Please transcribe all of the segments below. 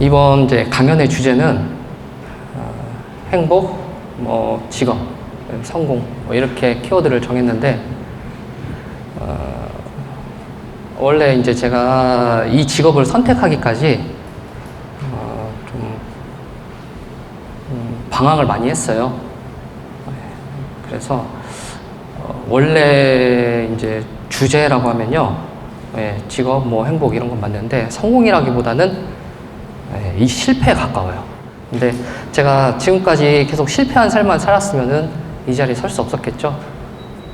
이번 이제 강연의 주제는 어, 행복, 뭐 직업, 성공 뭐 이렇게 키워드를 정했는데 어, 원래 이제 제가 이 직업을 선택하기까지 어, 좀 음, 방황을 많이 했어요. 네, 그래서 어, 원래 이제 주제라고 하면요, 예, 직업, 뭐 행복 이런 건 맞는데 성공이라기보다는 예, 이 실패에 가까워요. 근데 제가 지금까지 계속 실패한 삶만 살았으면은 이 자리에 설 수 없었겠죠.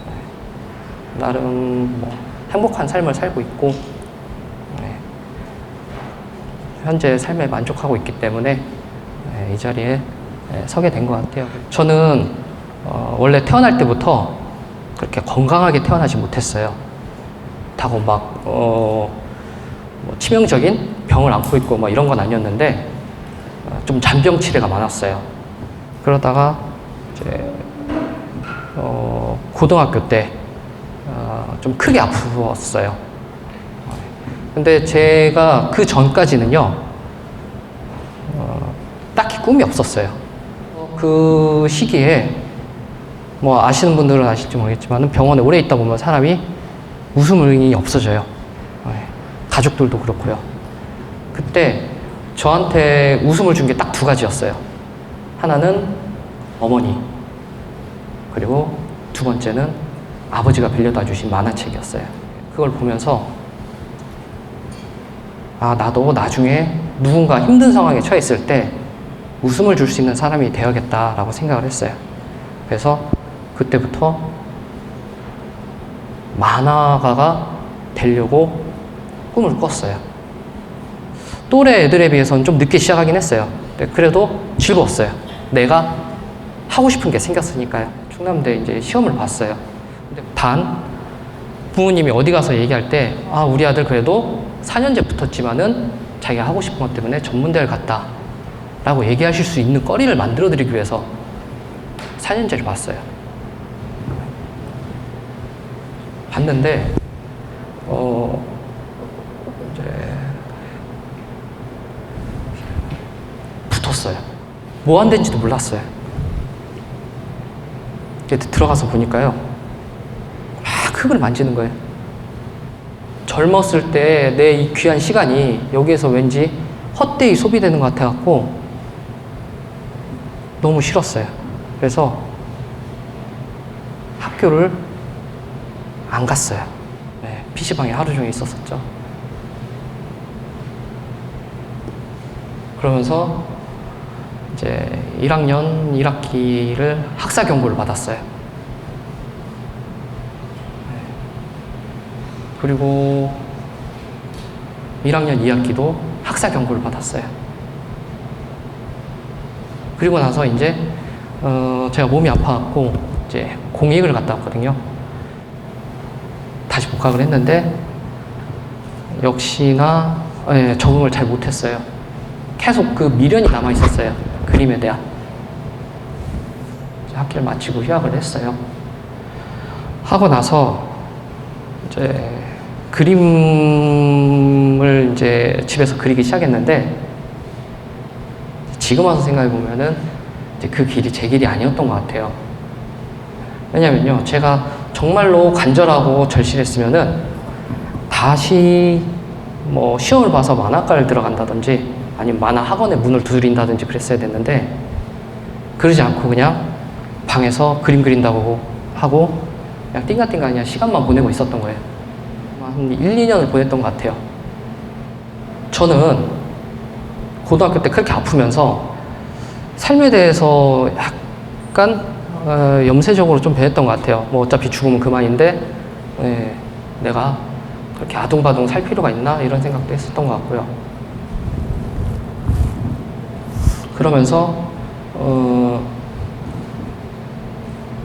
예, 나름 뭐 행복한 삶을 살고 있고 예, 현재 삶에 만족하고 있기 때문에 예, 이 자리에 예, 서게 된 것 같아요. 저는 어, 원래 태어날 때부터 그렇게 건강하게 태어나지 못했어요. 다고 막, 어, 뭐 치명적인 병을 앓고 있고 뭐 이런 건 아니었는데, 어, 좀 잔병 치레가 많았어요. 그러다가, 이제, 어, 고등학교 때, 어, 좀 크게 아프었어요. 근데 제가 그 전까지는요, 어, 딱히 꿈이 없었어요. 그 시기에, 뭐 아시는 분들은 아실지 모르겠지만 병원에 오래 있다 보면 사람이 웃음이 없어져요. 네. 가족들도 그렇고요. 그때 저한테 웃음을 준 게 딱 두 가지였어요. 하나는 어머니, 그리고 두 번째는 아버지가 빌려다 주신 만화책이었어요. 그걸 보면서 아, 나도 나중에 누군가 힘든 상황에 처했을 때 웃음을 줄 수 있는 사람이 되어야겠다라고 생각을 했어요. 그래서 그때부터 만화가가 되려고 꿈을 꿨어요. 또래 애들에 비해서는 좀 늦게 시작하긴 했어요. 근데 그래도 즐거웠어요. 내가 하고 싶은 게 생겼으니까요. 충남대 이제 시험을 봤어요. 근데 단 부모님이 어디 가서 얘기할 때, 아, 우리 아들 그래도 4년제 붙었지만은 자기가 하고 싶은 것 때문에 전문대를 갔다. 라고 얘기하실 수 있는 거리를 만들어 드리기 위해서 4년제를 봤어요. 봤는데, 어, 이제, 붙었어요. 뭐안 된지도 몰랐어요. 들어가서 보니까요. 막 흙을 만지는 거예요. 젊었을 때 내 이 귀한 시간이 여기에서 왠지 헛되이 소비되는 것 같아갖고 너무 싫었어요. 그래서 학교를 안 갔어요. 네, PC방에 하루 종일 있었었죠. 그러면서 이제 1학년 1학기를 학사 경고를 받았어요. 네. 그리고 1학년 2학기도 학사 경고를 받았어요. 그리고 나서 이제 어 제가 몸이 아파갖고 이제 공익을 갔다 왔거든요. 다시 복학을 했는데 역시나 예, 적응을 잘 못했어요. 계속 그 미련이 남아 있었어요. 그림에 대한. 학기를 마치고 휴학을 했어요. 하고 나서 이제 그림을 이제 집에서 그리기 시작했는데 지금 와서 생각해 보면은 그 길이 제 길이 아니었던 것 같아요. 왜냐면요, 제가 정말로 간절하고 절실했으면은 다시 뭐 시험을 봐서 만화과를 들어간다든지 아니면 만화 학원에 문을 두드린다든지 그랬어야 됐는데 그러지 않고 그냥 방에서 그림 그린다고 하고 그냥 띵가띵가 그냥 시간만 보내고 있었던 거예요. 한 1, 2년을 보냈던 것 같아요. 저는 고등학교 때 그렇게 아프면서 삶에 대해서 약간 어, 염세적으로 좀 배웠던 것 같아요. 뭐 어차피 죽으면 그만인데 예, 내가 그렇게 아둥바둥 살 필요가 있나 이런 생각도 했었던 것 같고요. 그러면서 어,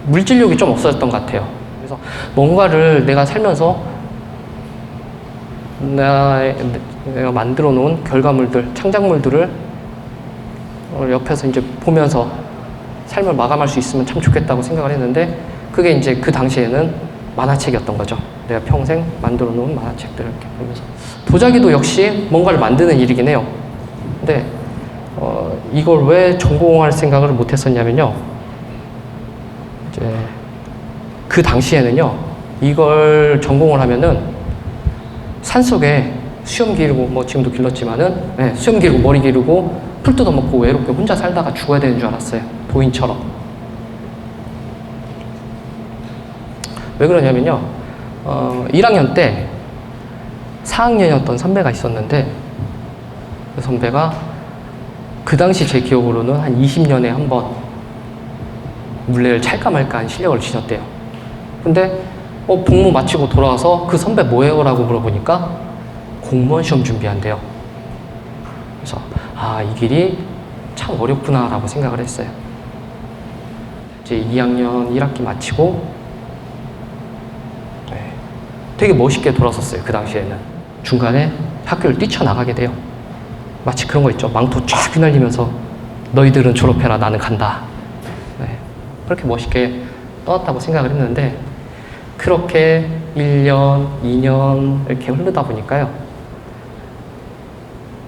물질력이 좀 없어졌던 것 같아요. 그래서 뭔가를 내가 살면서 내가, 만들어 놓은 결과물들, 창작물들을 어, 옆에서 이제 보면서 삶을 마감할 수 있으면 참 좋겠다고 생각을 했는데 그게 이제 그 당시에는 만화책이었던 거죠. 내가 평생 만들어 놓은 만화책들을 이렇게 보면서 도자기도 역시 뭔가를 만드는 일이긴 해요. 근데 어, 이걸 왜 전공할 생각을 못 했었냐면요. 이제 그 당시에는요. 이걸 전공을 하면은 산 속에 수염 기르고 뭐 지금도 길렀지만은 네, 수염 기르고 머리 기르고 풀 뜯어먹고 외롭게 혼자 살다가 죽어야 되는 줄 알았어요. 도인처럼. 왜 그러냐면요. 어, 1학년 때 4학년이었던 선배가 있었는데 그 선배가 그 당시 제 기억으로는 한 20년에 한 번 물레를 찰까 말까 한 실력을 지녔대요. 근데 어, 복무 마치고 돌아와서 그 선배 뭐해요? 라고 물어보니까 공무원 시험 준비한대요. 그래서 아, 이 길이 참 어렵구나 라고 생각을 했어요. 이제 2학년 1학기 마치고 네, 되게 멋있게 돌아섰어요. 그 당시에는. 중간에 학교를 뛰쳐나가게 돼요. 마치 그런 거 있죠. 망토 쫙 휘날리면서 너희들은 졸업해라. 나는 간다. 네, 그렇게 멋있게 떠났다고 생각을 했는데 그렇게 1년, 2년 이렇게 흐르다 보니까요.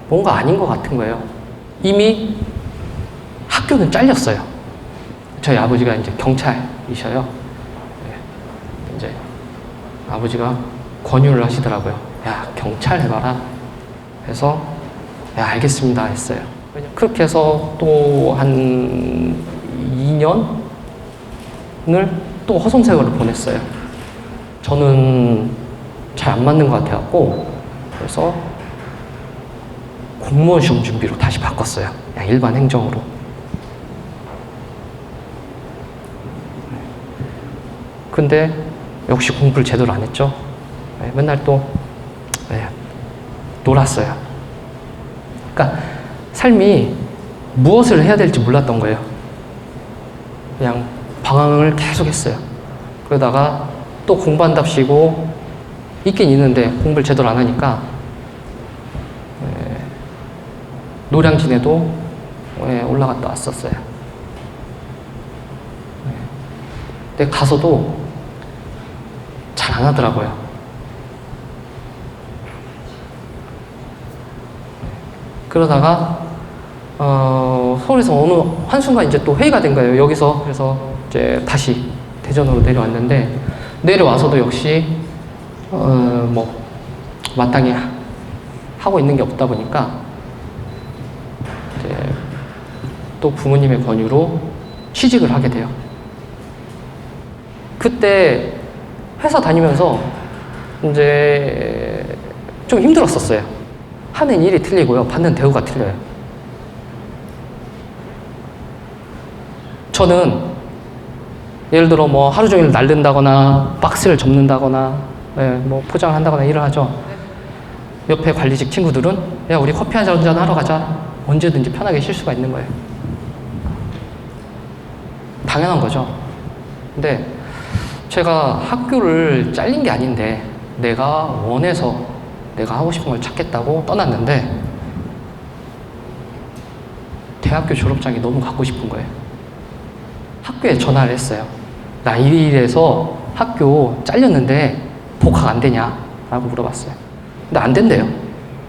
뭔가 아닌 것 같은 거예요. 이미 학교는 잘렸어요. 저희 아버지가 이제 경찰이셔요. 네, 이제 아버지가 권유를 하시더라고요. 야, 경찰 해봐라. 해서, 야, 알겠습니다. 했어요. 그렇게 해서 또 한 2년을 또 허송세월을 보냈어요. 저는 잘 안 맞는 것 같아갖고, 그래서 공무원 시험 준비로 다시 바꿨어요. 그냥 일반 행정으로. 근데 역시 공부를 제대로 안 했죠. 네, 맨날 또 네, 놀았어요. 그러니까 삶이 무엇을 해야 될지 몰랐던 거예요. 그냥 방황을 계속 했어요. 그러다가 또 공부한답시고 있긴 있는데 공부를 제대로 안 하니까 예, 노량진에도 예, 올라갔다 왔었어요. 예. 근데 가서도 잘 안 하더라고요. 그러다가 어, 서울에서 어느 한순간 이제 또 회의가 된 거예요. 여기서 그래서 이제 다시 대전으로 내려왔는데 내려와서도 역시 어, 뭐 마땅히 하고 있는 게 없다 보니까 이제 또 부모님의 권유로 취직을 하게 돼요. 그때 회사 다니면서 이제 좀 힘들었었어요. 하는 일이 틀리고요. 받는 대우가 틀려요. 저는 예를 들어 뭐 하루 종일 날른다거나 박스를 접는다거나 예, 뭐 포장을 한다거나 일을 하죠. 옆에 관리직 친구들은 야 우리 커피 한잔 한잔 하러 가자. 언제든지 편하게 쉴 수가 있는 거예요. 당연한 거죠. 근데 제가 학교를 잘린 게 아닌데 내가 원해서 내가 하고 싶은 걸 찾겠다고 떠났는데 대학교 졸업장이 너무 갖고 싶은 거예요. 학교에 전화를 했어요. 나 이래서 학교 잘렸는데 복학 안 되냐? 라고 물어봤어요. 근데 안 된대요.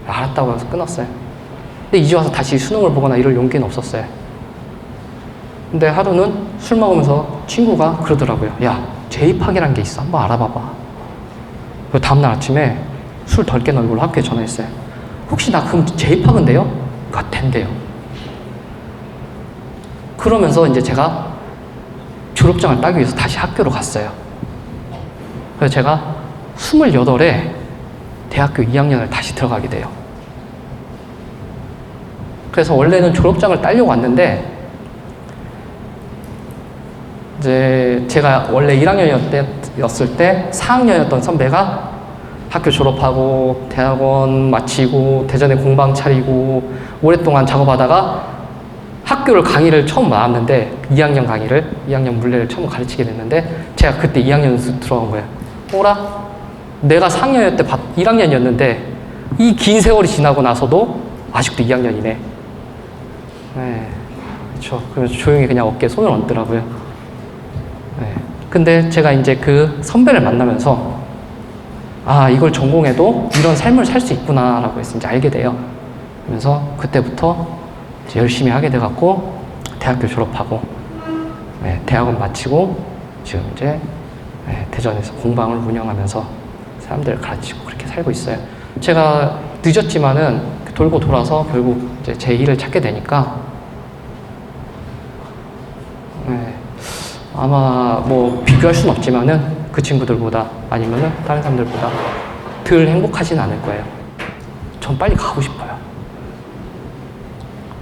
알았다고 해서 끊었어요. 근데 이제 와서 다시 수능을 보거나 이럴 용기는 없었어요. 근데 하루는 술 먹으면서 친구가 그러더라고요. 야, 재입학이란 게 있어. 한번 알아봐봐. 그 다음날 아침에 술 덜 깬 얼굴로 학교에 전화했어요. 혹시 나 그럼 재입학은 돼요? 그 된대요. 그러면서 이제 제가 졸업장을 따기 위해서 다시 학교로 갔어요. 그래서 제가 28에 대학교 2학년을 다시 들어가게 돼요. 그래서 원래는 졸업장을 따려고 왔는데 이제 제가 원래 1학년이었을 때 4학년이었던 선배가 학교 졸업하고 대학원 마치고 대전에 공방 차리고 오랫동안 작업하다가 학교를 강의를 처음 나왔는데 2학년 강의를 2학년 물레를 처음 가르치게 됐는데 제가 그때 2학년 들어간 거예요. 오라 내가 4학년 때 1학년이었는데 이 긴 세월이 지나고 나서도 아직도 2학년이네. 네, 그렇죠. 그래서 조용히 그냥 어깨에 손을 얹더라고요. 네. 근데 제가 이제 그 선배를 만나면서 아 이걸 전공해도 이런 삶을 살 수 있구나라고 해서 이제 알게 돼요. 그래서 그때부터 열심히 하게 돼갖고 대학교 졸업하고 네, 대학원 마치고 지금 이제 네, 대전에서 공방을 운영하면서 사람들을 가르치고 그렇게 살고 있어요. 제가 늦었지만은 돌고 돌아서 결국 이제 제 일을 찾게 되니까 네, 아마 뭐 비교할 수는 없지만은 그 친구들보다 아니면은 다른 사람들보다 덜 행복하진 않을 거예요. 전 빨리 가고 싶어요.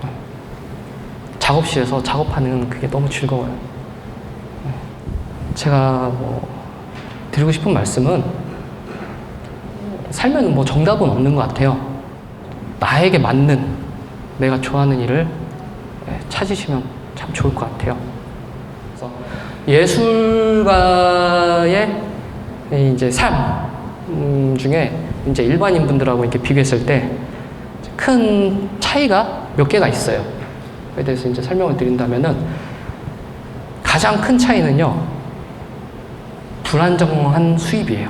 네. 작업실에서 작업하는 그게 너무 즐거워요. 네. 제가 뭐 드리고 싶은 말씀은 살면 뭐 정답은 없는 것 같아요. 나에게 맞는 내가 좋아하는 일을 예, 찾으시면 참 좋을 것 같아요. 예술가의 이제 삶 음, 중에 이제 일반인 분들하고 이렇게 비교했을 때 큰 차이가 몇 개가 있어요. 그에 대해서 이제 설명을 드린다면은 가장 큰 차이는요 불안정한 수입이에요.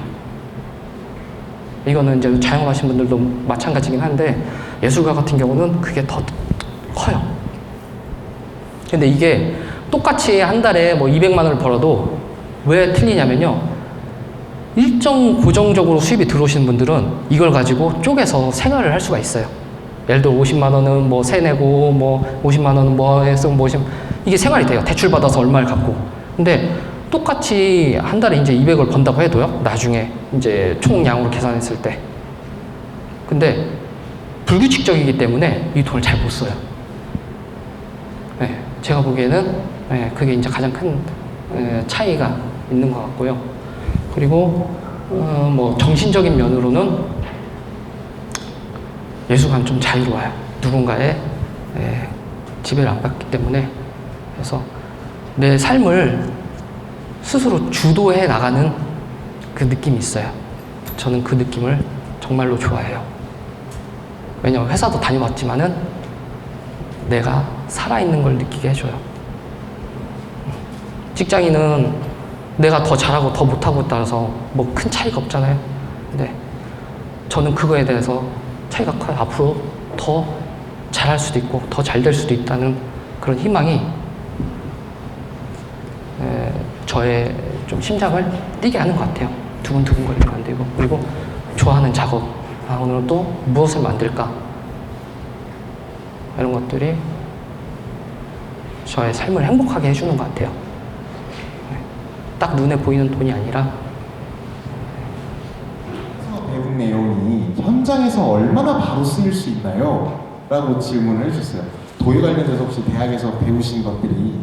이거는 이제 자영업하신 분들도 마찬가지긴 한데 예술가 같은 경우는 그게 더 커요. 근데 이게 똑같이 한 달에 뭐 200만 원을 벌어도 왜 틀리냐면요. 일정 고정적으로 수입이 들어오시는 분들은 이걸 가지고 쪼개서 생활을 할 수가 있어요. 예를 들어 50만 원은 뭐 세 내고 뭐 50만 원은 뭐 해서 뭐 50, 이게 생활이 돼요. 대출 받아서 얼마를 갚고. 근데 똑같이 한 달에 이제 200을 번다고 해도요. 나중에 이제 총량으로 계산했을 때. 근데 불규칙적이기 때문에 이 돈을 잘 못 써요. 네, 제가 보기에는 네, 그게 이제 가장 큰 에, 차이가 있는 것 같고요. 그리고 어, 뭐 정신적인 면으로는 예술가는 좀 자유로워요. 누군가의 에, 지배를 안 받기 때문에 그래서 내 삶을 스스로 주도해 나가는 그 느낌이 있어요. 저는 그 느낌을 정말로 좋아해요. 왜냐면 회사도 다녀왔지만은 내가 살아있는 걸 느끼게 해줘요. 직장인은 내가 더 잘하고 더 못하고 따라서 뭐 큰 차이가 없잖아요. 근데 저는 그거에 대해서 차이가 커요. 앞으로 더 잘할 수도 있고 더 잘 될 수도 있다는 그런 희망이 에, 저의 좀 심장을 뛰게 하는 것 같아요. 두근두근거리면 안 되고 그리고 좋아하는 작업. 아 오늘은 또 무엇을 만들까? 이런 것들이 저의 삶을 행복하게 해주는 것 같아요. 네. 딱 눈에 보이는 돈이 아니라 배운 내용이 현장에서 얼마나 바로 쓰일 수 있나요? 라고 질문을 해주셨어요. 도예 관련돼서 혹시 대학에서 배우신 것들이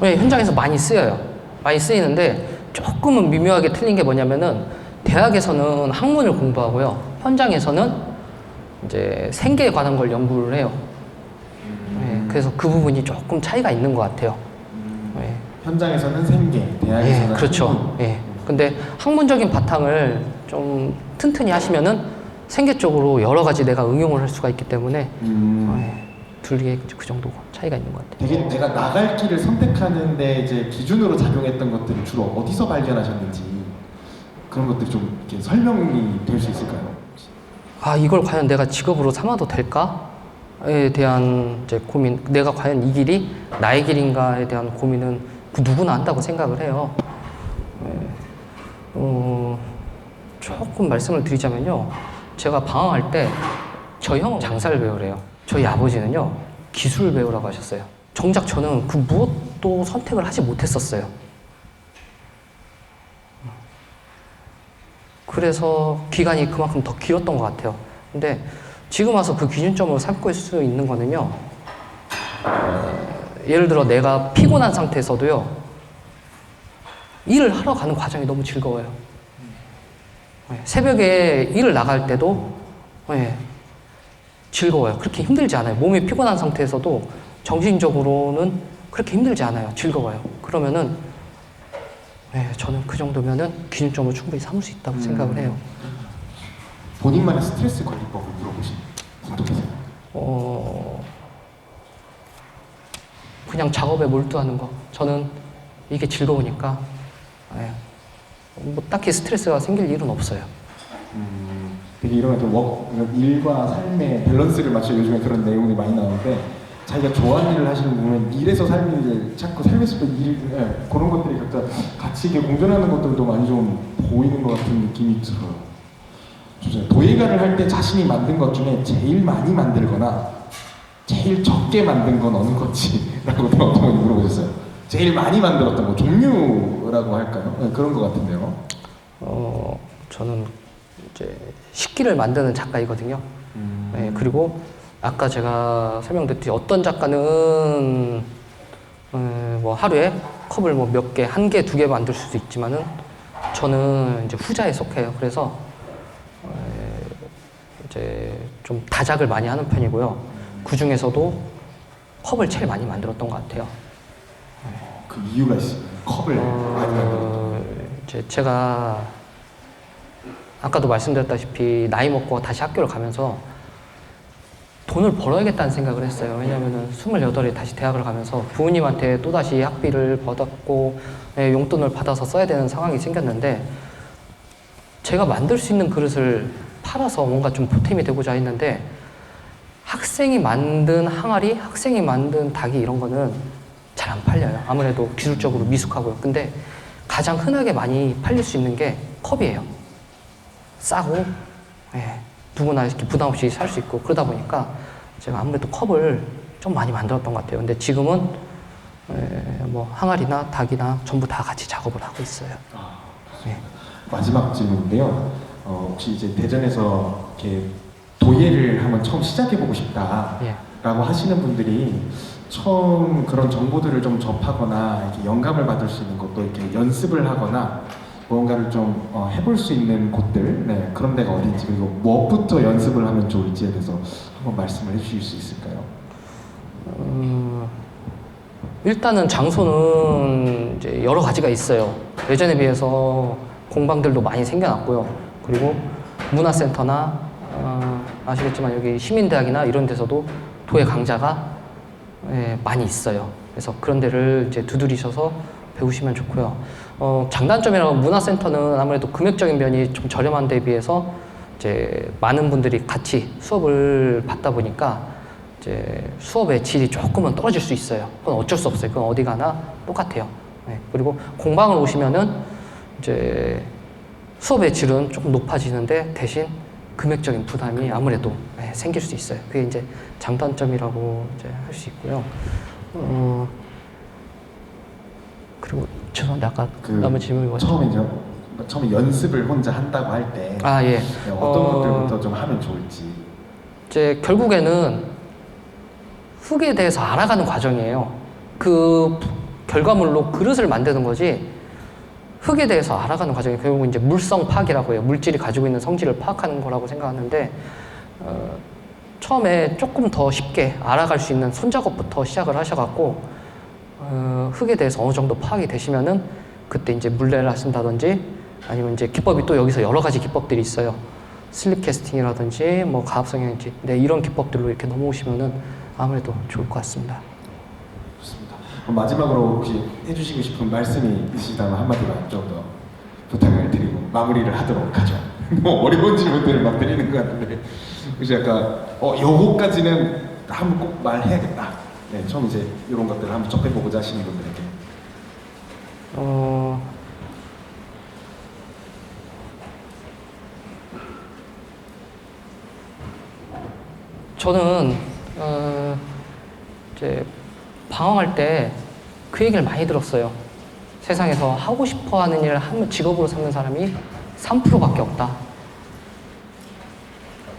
왜 현장에서 많이 쓰여요. 많이 쓰이는데 조금은 미묘하게 틀린 게 뭐냐면은 대학에서는 학문을 공부하고요. 현장에서는 이제 생계에 관한 걸 연구를 해요. 네, 그래서 그 부분이 조금 차이가 있는 것 같아요. 네. 현장에서는 생계, 대학에서는 예, 그렇죠. 학문. 예. 근데 학문적인 바탕을 좀 튼튼히 하시면은 생계 쪽으로 여러 가지 내가 응용을 할 수가 있기 때문에 음, 예, 둘이 그 정도 차이가 있는 것 같아요. 되게 내가 나갈 길을 선택하는데 이제 기준으로 작용했던 것들을 주로 어디서 발견하셨는지 그런 것들이 좀 이렇게 설명이 될 수 있을까요? 아 이걸 과연 내가 직업으로 삼아도 될까 에 대한 이제 고민 내가 과연 이 길이 나의 길인가에 대한 고민은 그 누구나 한다고 생각을 해요 예. 어, 조금 말씀을 드리자면요 제가 방황할 때 저희 형은 장사를 배우래요 저희 아버지는요 기술을 배우라고 하셨어요 정작 저는 그 무엇도 선택을 하지 못했었어요 그래서 기간이 그만큼 더 길었던 것 같아요. 근데 지금 와서 그 기준점으로 삼고 있을 수 있는 거는요. 어, 예를 들어 내가 피곤한 상태에서도요. 일을 하러 가는 과정이 너무 즐거워요. 네, 새벽에 일을 나갈 때도 네, 즐거워요. 그렇게 힘들지 않아요. 몸이 피곤한 상태에서도 정신적으로는 그렇게 힘들지 않아요. 즐거워요. 그러면은 네, 저는 그 정도면은 기준점을 충분히 삼을 수 있다고 음. 생각을 해요. 본인만의 스트레스 관리법을 물어보신 분도 계세요. 어, 그냥 작업에 몰두하는 거. 저는 이게 즐거우니까, 예, 뭐 딱히 스트레스가 생길 일은 없어요. 음, 되게 이런 좀 워, 일과 삶의 밸런스를 맞춰 요즘에 그런 내용이 많이 나오는데 자기가 좋아하는 일을 하시는 분 보면 일에서 삶을 찾고 삶에서 또 일, 예, 그런 것들이 각자 같이 이렇게 공존하는 것들도 많이 좀 보이는 것 같은 느낌이 들어요. 도예가를 할 때 자신이 만든 것 중에 제일 많이 만들거나 제일 적게 만든 건 어느 건지? 라고 어머니 물어보셨어요. 제일 많이 만들었던 거 종류라고 할까요? 네, 그런 것 같은데요. 어, 저는 이제 식기를 만드는 작가이거든요. 네, 그리고 아까 제가 설명드렸듯이 어떤 작가는 음, 뭐 하루에 컵을 뭐 몇 개, 한 개, 두 개 만들 수도 있지만은 저는 이제 후자에 속해요. 그래서 에, 이제 좀 다작을 많이 하는 편이고요. 그 중에서도 컵을 제일 많이 만들었던 것 같아요. 그 이유가 있어요. 컵을 많이 만들었던. 어, 제가 아까도 말씀드렸다시피 나이 먹고 다시 학교를 가면서 돈을 벌어야겠다는 생각을 했어요. 왜냐면은 28에 다시 대학을 가면서 부모님한테 또다시 학비를 받았고 예, 용돈을 받아서 써야 되는 상황이 생겼는데 제가 만들 수 있는 그릇을 팔아서 뭔가 좀 보탬이 되고자 했는데 학생이 만든 항아리, 학생이 만든 닭이 이런 거는 잘 안 팔려요. 아무래도 기술적으로 미숙하고요. 근데 가장 흔하게 많이 팔릴 수 있는 게 컵이에요. 싸고, 예, 누구나 이렇게 부담 없이 살 수 있고 그러다 보니까 제가 아무래도 컵을 좀 많이 만들었던 것 같아요. 근데 지금은 예, 뭐 항아리나 닭이나 전부 다 같이 작업을 하고 있어요. 예. 마지막 질문인데요. 어, 혹시 이제 대전에서 이렇게 도예를 한번 처음 시작해보고 싶다라고 예. 하시는 분들이 처음 그런 정보들을 좀 접하거나 이렇게 영감을 받을 수 있는 것도 이렇게 연습을 하거나 무언가를 좀 어, 해볼 수 있는 곳들 네, 그런 데가 어딘지 그리고 무엇부터 연습을 하면 좋을지에 대해서 한번 말씀을 해주실 수 있을까요? 음, 일단은 장소는 이제 여러 가지가 있어요. 예전에 비해서 공방들도 많이 생겨났고요. 그리고 문화센터나 어, 아시겠지만 여기 시민대학이나 이런 데서도 도예 강좌가 예, 많이 있어요. 그래서 그런 데를 이제 두드리셔서 배우시면 좋고요. 어, 장단점이라고 문화센터는 아무래도 금액적인 면이 좀 저렴한 데 비해서 이제 많은 분들이 같이 수업을 받다 보니까 이제 수업의 질이 조금은 떨어질 수 있어요. 그건 어쩔 수 없어요. 그건 어디 가나 똑같아요. 네. 그리고 공방을 오시면은 이제 수업의 질은 조금 높아지는데 대신 금액적인 부담이 아무래도 네, 생길 수 있어요. 그게 이제 장단점이라고 이제 할 수 있고요. 어, 그리고 죄송한데 아까 그 남은 질문이 뭐였죠? 처음에 이제 처음에 연습을 혼자 한다고 할 때 아 예. 어떤 어, 것들부터 좀 하면 좋을지 이제 결국에는 흙에 대해서 알아가는 과정이에요. 그 결과물로 그릇을 만드는 거지 흙에 대해서 알아가는 과정이 결국 이제 물성 파악이라고 해요. 물질이 가지고 있는 성질을 파악하는 거라고 생각하는데 어, 처음에 조금 더 쉽게 알아갈 수 있는 손작업부터 시작을 하셔갖고 어, 흙에 대해서 어느 정도 파악이 되시면은 그때 이제 물레를 하신다든지 아니면 이제 기법이 또 여기서 여러 가지 기법들이 있어요. 슬립 캐스팅이라든지 뭐 가압 성형인지 네, 이런 기법들로 이렇게 넘어오시면은 아무래도 좋을 것 같습니다. 마지막으로 혹시 해주시고 싶은 말씀이 있으시다면 한마디만 좀 더 부탁을 드리고 마무리를 하도록 하죠. 뭐 어려운 질문들을 막 드리는 것 같은데 혹시 약간 어 요거까지는 한번 꼭 말해야겠다. 네, 처음 이제 이런 것들을 한번 접해보고자 하시는 분들에게 어, 저는 어, 이제 방황할 때 그 얘기를 많이 들었어요. 세상에서 하고 싶어 하는 일을 직업으로 삼는 사람이 3%밖에 없다.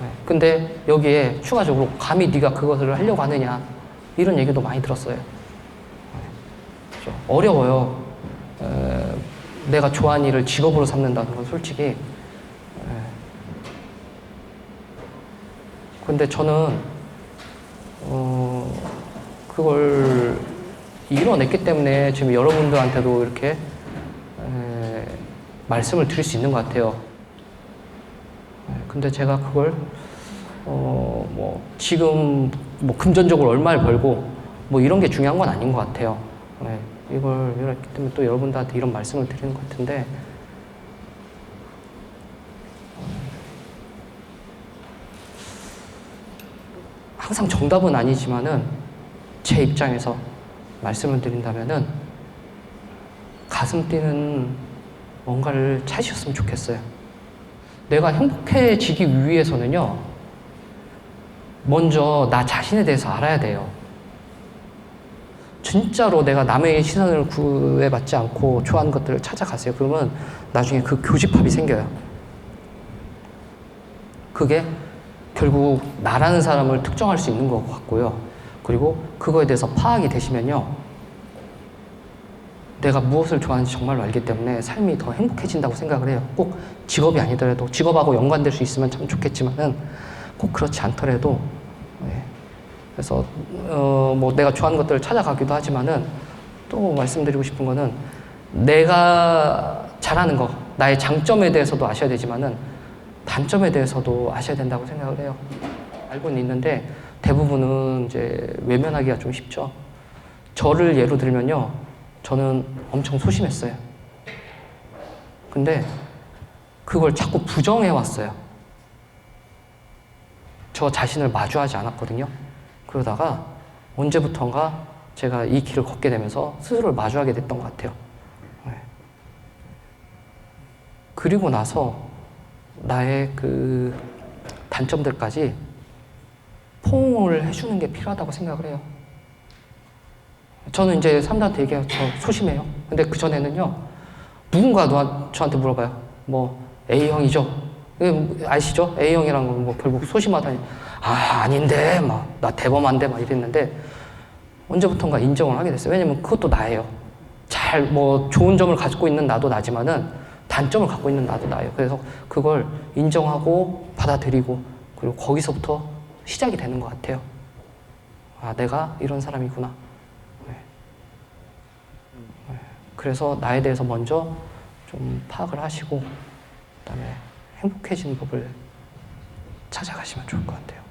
네, 근데 여기에 추가적으로 감히 네가 그것을 하려고 하느냐 이런 얘기도 많이 들었어요. 좀 어려워요. 에, 내가 좋아하는 일을 직업으로 삼는다는 건 솔직히. 에. 근데 저는 어, 그걸 이뤄냈기 때문에 지금 여러분들한테도 이렇게 에, 말씀을 드릴 수 있는 것 같아요. 에, 근데 제가 그걸 어, 뭐 지금 뭐 금전적으로 얼마를 벌고 뭐 이런 게 중요한 건 아닌 것 같아요. 네, 이걸 이렇기 때문에 또 여러분들한테 이런 말씀을 드리는 것 같은데 항상 정답은 아니지만은 제 입장에서 말씀을 드린다면은 가슴 뛰는 뭔가를 찾으셨으면 좋겠어요. 내가 행복해지기 위해서는요, 먼저 나 자신에 대해서 알아야 돼요. 진짜로 내가 남의 시선을 구애받지 않고 좋아하는 것들을 찾아가세요. 그러면 나중에 그 교집합이 생겨요. 그게 결국 나라는 사람을 특정할 수 있는 것 같고요. 그리고 그거에 대해서 파악이 되시면요. 내가 무엇을 좋아하는지 정말로 알기 때문에 삶이 더 행복해진다고 생각을 해요. 꼭 직업이 아니더라도 직업하고 연관될 수 있으면 참 좋겠지만은 꼭 그렇지 않더라도 예. 그래서 어, 뭐 내가 좋아하는 것들을 찾아가기도 하지만은 또 말씀드리고 싶은 거는 내가 잘하는 거 나의 장점에 대해서도 아셔야 되지만은 단점에 대해서도 아셔야 된다고 생각을 해요. 알고는 있는데 대부분은 이제 외면하기가 좀 쉽죠. 저를 예로 들면요. 저는 엄청 소심했어요. 근데 그걸 자꾸 부정해 왔어요. 저 자신을 마주하지 않았거든요. 그러다가 언제부턴가 제가 이 길을 걷게 되면서 스스로를 마주하게 됐던 것 같아요. 네. 그리고 나서 나의 그 단점들까지 포옹을 해주는 게 필요하다고 생각을 해요. 저는 이제 사람들한테 얘기해요. 저 소심해요. 근데 그전에는요, 누군가 너, 저한테 물어봐요. 뭐, A형이죠? 아시죠? A형이란 건 뭐 결국 소심하다니. 아, 아닌데. 막, 나 대범한데. 막 이랬는데, 언제부턴가 인정을 하게 됐어요. 왜냐면 그것도 나예요. 잘, 뭐, 좋은 점을 가지고 있는 나도 나지만은, 단점을 갖고 있는 나도 나예요. 그래서 그걸 인정하고 받아들이고, 그리고 거기서부터 시작이 되는 것 같아요. 아, 내가 이런 사람이구나. 그래서 나에 대해서 먼저 좀 파악을 하시고 그다음에 행복해지는 법을 찾아가시면 좋을 것 같아요.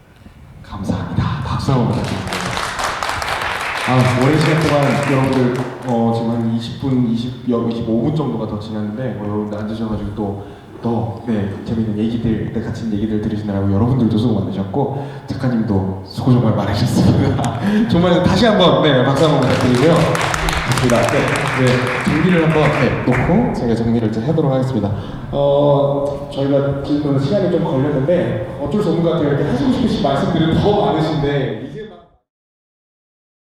감사합니다. 박수 한번 부탁드립니다. 아, 오랜 시간 동안 여러분들 어, 지금 한 20분, 20, 25분 정도가 더 지났는데 어, 여러분들 앉으셔가지고 또 더 네, 재밌는 얘기들, 때 같은 얘기들 들으시느라고 여러분들도 수고 많으셨고 작가님도 수고 정말 많으셨습니다. 정말 다시 한번 네, 박수 한번 부탁드리고요. 좋습니다. 네, 네, 정리를 한번 네, 놓고 제가 정리를 좀 해보도록 하겠습니다. 어, 저희가 지금 시간이 좀 걸렸는데 어쩔 수 없는 것 같아요. 이렇게 하시고 싶으신 말씀들은 더 많으신데 이제